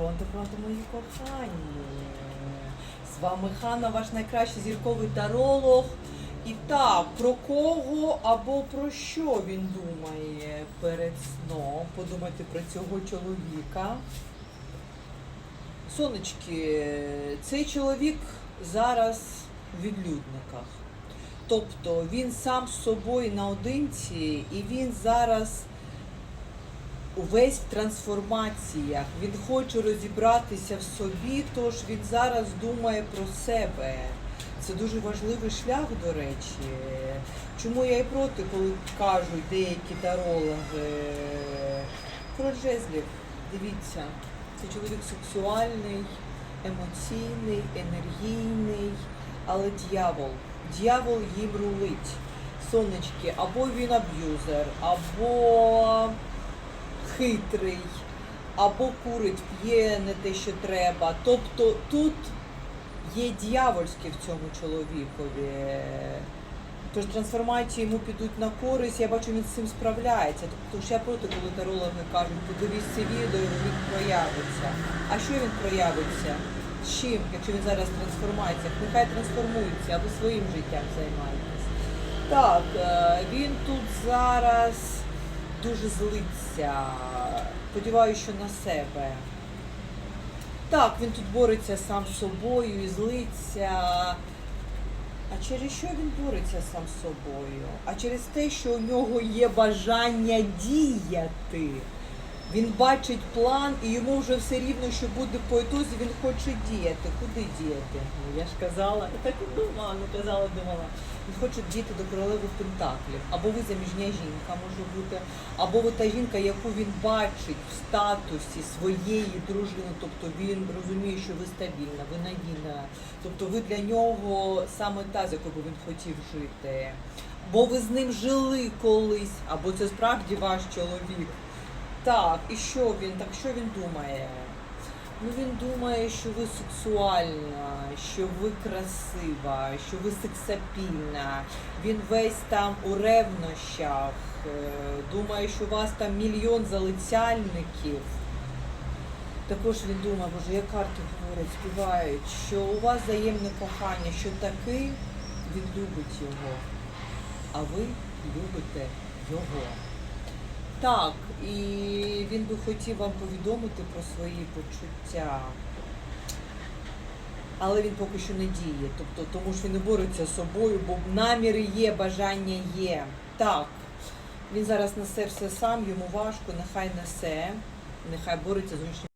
Пронто, пронто, мої кохані. З вами Ханна, ваш найкращий зірковий таролог. І так, про кого або про що він думає перед сном? Подумайте про цього чоловіка. Сонечки, цей чоловік зараз в відлюдниках. Тобто він сам з собою наодинці, і він зараз увесь в трансформаціях. Він хоче розібратися в собі, тож він зараз думає про себе. Це дуже важливий шлях, до речі. Чому я і проти, коли кажуть деякі тарологи. Король жезлів, дивіться, це чоловік сексуальний, емоційний, енергійний, але дьявол. Дьявол їм рулить. Сонечки, або він аб'юзер, або хитрий, або курить, п'є не те, що треба. Тобто тут є дьявольське в цьому чоловікові. Тож трансформації йому підуть на користь, я бачу, він з цим справляється. Тобто ж я проти, коли тарологи кажуть, подивись це відео, він проявиться. А що він проявиться? Чим, якщо він зараз трансформується? Нехай трансформується, а ви своїм життям займаєтесь. Так, е, він тут зараз дуже злиться. Сподіваюся, що на себе. Так, він тут бореться сам з собою і злиться. А через що він бореться сам з собою? А через те, що у нього є бажання діяти. Він бачить план і йому вже все рівно, що буде по етузі, він хоче діяти. Куди діяти? Ну, я ж казала, я так і думала, не казала, думала. Він хоче діяти до королеви Пентаклів. Або ви заміжня жінка може бути, або ви та жінка, яку він бачить в статусі своєї дружини, тобто він розуміє, що ви стабільна, ви надійна. Тобто ви для нього саме та, з якою він хотів жити. Бо ви з ним жили колись, або це справді ваш чоловік. Так, і що він? Так що він думає? Ну він думає, що ви сексуальна, що ви красива, що ви сексапільна. Він весь там у ревнощах. е, Думає, що у вас там мільйон залицяльників. Також він думає, боже, як карти говорять, співають, що у вас взаємне кохання, що таки він любить його, а ви любите його. Так, і він би хотів вам повідомити про свої почуття. Але він поки що не діє. Тобто, тому що він не бореться з собою, бо наміри є, бажання є. Так, він зараз несе все сам, йому важко, нехай несе, нехай бореться з зручним.